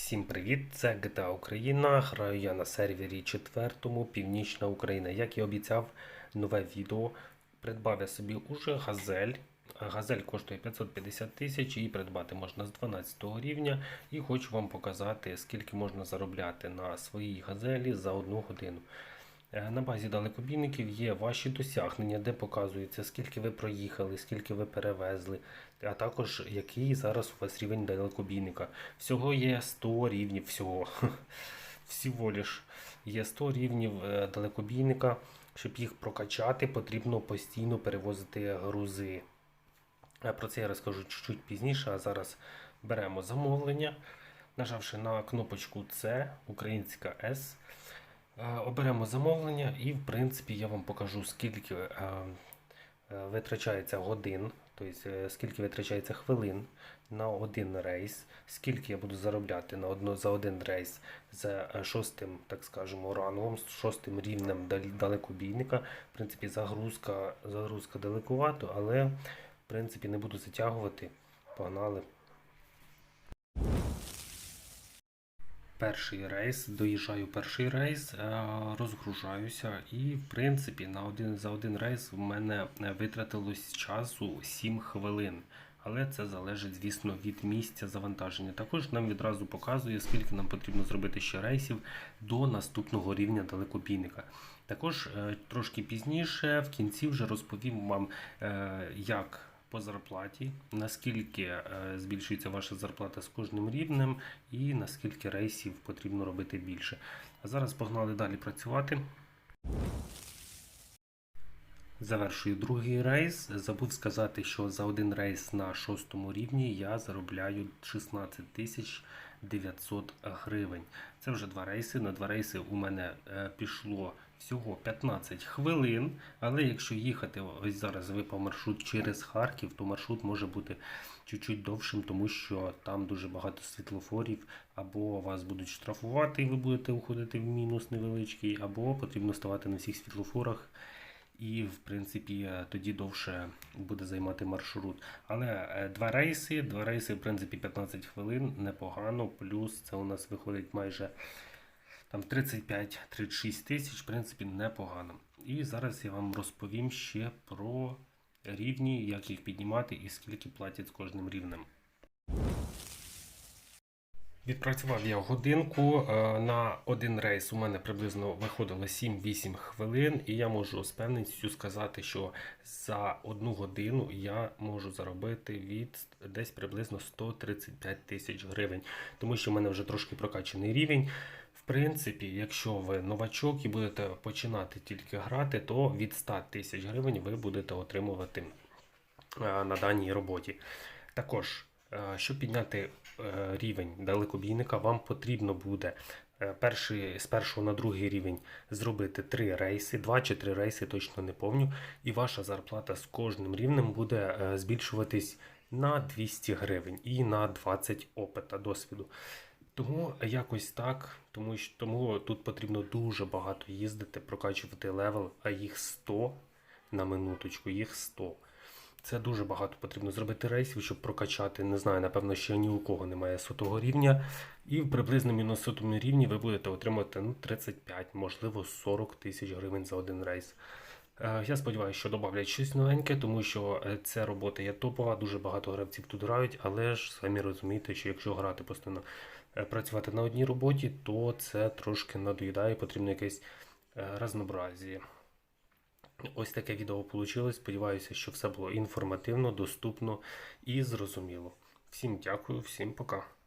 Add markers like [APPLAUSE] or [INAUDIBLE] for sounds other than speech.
Всім привіт! Це GTA Україна. Граю я на сервері 4 Північна Україна. Як і обіцяв, нове відео. Придбав я собі уже газель. Газель коштує 550 тисяч, її придбати можна з 12 рівня. І хочу вам показати, скільки можна заробляти на своїй газелі за одну годину. Е, На базі далекобійників є ваші досягнення, де показується, скільки ви проїхали, скільки ви перевезли, а також який зараз у вас рівень далекобійника. Всього є 100 рівнів, всього. [LAUGHS] Всього лиш є 100 рівнів е, далекобійника. Щоб їх прокачати, потрібно постійно перевозити грузи. Е, Про це я розкажу чуть-чуть пізніше, а зараз беремо замовлення. Нажавши на кнопочку С, українська С, Оберемо замовлення, і, в принципі, я вам покажу, скільки е, е, витрачається годин, тобто е, скільки витрачається хвилин на один рейс, скільки я буду заробляти на одно, за один рейс з е, шостим, так скажемо, рангом, з шостим рівнем далекобійника. В принципі, загрузка, загрузка далекувато, але в принципі не буду затягувати. Погнали. Перший рейс, доїжджаю перший рейс, е, розгружаюся, і в принципі на один за один рейс в мене е, витратилось часу 7 хвилин. Але це залежить, звісно, від місця завантаження. Також нам відразу показує, скільки нам потрібно зробити ще рейсів до наступного рівня далекобійника. Також е, трошки пізніше, в кінці вже розповім вам, як по зарплаті, наскільки е, збільшується ваша зарплата з кожним рівнем і наскільки рейсів потрібно робити більше. А зараз погнали далі працювати. Завершую другий рейс. Забув сказати, що за один рейс на шостому рівні я заробляю 16 тисяч 900 гривень. Це вже два рейси. На два рейси у мене е, пішло всього 15 хвилин. Але якщо їхати, ось зараз випав маршрут через Харків, то маршрут може бути чуть-чуть довшим, тому що там дуже багато світлофорів, або вас будуть штрафувати, і ви будете уходити в мінус невеличкий, або потрібно ставати на всіх світлофорах. І, в принципі, е, тоді довше буде займати маршрут. Але е, два рейси, два рейси, в принципі, 15 хвилин, непогано. Плюс це у нас виходить майже там 35-36 тисяч, в принципі, непогано. І зараз я вам розповім ще про рівні, як їх піднімати і скільки платять з кожним рівнем. Відпрацював я годинку. е, На один рейс у мене приблизно виходило 7-8 хвилин, і я можу з певністю сказати, що за одну годину я можу заробити від десь приблизно 135 тисяч гривень, тому що в мене вже трошки прокачаний рівень. Принципі, якщо ви новачок і будете починати тільки грати, то від 100 тисяч гривень ви будете отримувати е, на даній роботі. Також, е, щоб підняти е, рівень далекобійника, вам потрібно буде перший, з першого на другий рівень зробити три рейси, два чи три рейси, точно не помню. І ваша зарплата з кожним рівнем буде збільшуватись на 200 гривень і на 20 опита досвіду. Тому якось так, тому що тому тут потрібно дуже багато їздити, прокачувати левел, а їх 100 на минуточку, їх 100. Це дуже багато потрібно зробити рейсів, щоб прокачати. Не знаю, напевно, ще ні у кого немає сотого рівня. І в приблизно мінус сотому рівні ви будете отримати ну, 35, можливо, 40 тисяч гривень за один рейс. Е, Я сподіваюся, що додавлять щось новеньке, тому що е, ця робота є топова, дуже багато гравців тут грають, але ж самі розумієте, що якщо грати постійно е, працювати на одній роботі, то це трошки надоїдає, потрібно якесь разнообразі. Ось таке відео вийшло. Сподіваюся, що все було інформативно, доступно і зрозуміло. Всім дякую, всім пока.